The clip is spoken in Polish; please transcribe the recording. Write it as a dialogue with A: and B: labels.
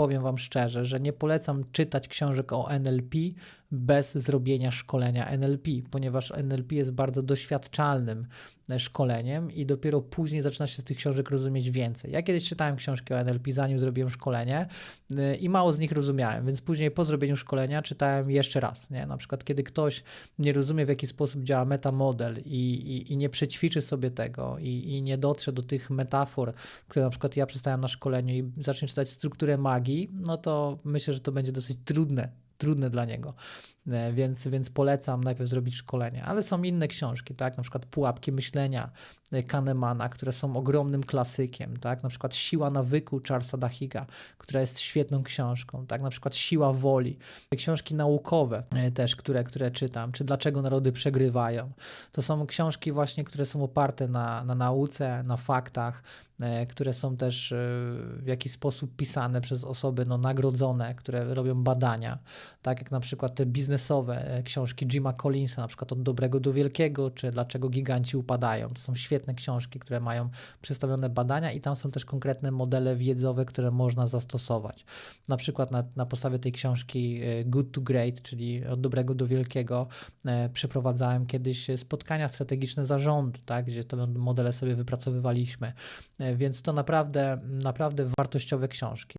A: powiem Wam szczerze, że nie polecam czytać książek o NLP bez zrobienia szkolenia NLP, ponieważ NLP jest bardzo doświadczalnym e, szkoleniem i dopiero później zaczyna się z tych książek rozumieć więcej. Ja kiedyś czytałem książki o NLP, zanim zrobiłem szkolenie y, i mało z nich rozumiałem, więc później po zrobieniu szkolenia czytałem jeszcze raz. Nie? Na przykład, kiedy ktoś nie rozumie, w jaki sposób działa metamodel i, i, i nie przećwiczy sobie tego i, i nie dotrze do tych metafor, które na przykład ja przedstawiam na szkoleniu i zacznie czytać strukturę magii, no to myślę, że to będzie dosyć trudne trudne dla niego, E, więc, więc polecam najpierw zrobić szkolenie. Ale są inne książki, tak, na przykład Pułapki myślenia e, Kahnemana, które są ogromnym klasykiem, tak, na przykład Siła nawyku Charlesa Dahiga, która jest świetną książką, tak, na przykład Siła woli, książki naukowe e, też, które, które czytam, czy Dlaczego narody przegrywają. To są książki właśnie, które są oparte na, na nauce, na faktach, które są też w jakiś sposób pisane przez osoby no, nagrodzone, które robią badania, tak jak na przykład te biznesowe e, książki Jima Collinsa, na przykład Od dobrego do wielkiego, czy Dlaczego giganci upadają. To są świetne książki, które mają przedstawione badania i tam są też konkretne modele wiedzowe, które można zastosować. Na przykład na, na podstawie tej książki e, Good to Great, czyli Od dobrego do wielkiego, e, przeprowadzałem kiedyś spotkania strategiczne zarządu, tak, gdzie te modele sobie wypracowywaliśmy. E, Więc to naprawdę, naprawdę wartościowe książki.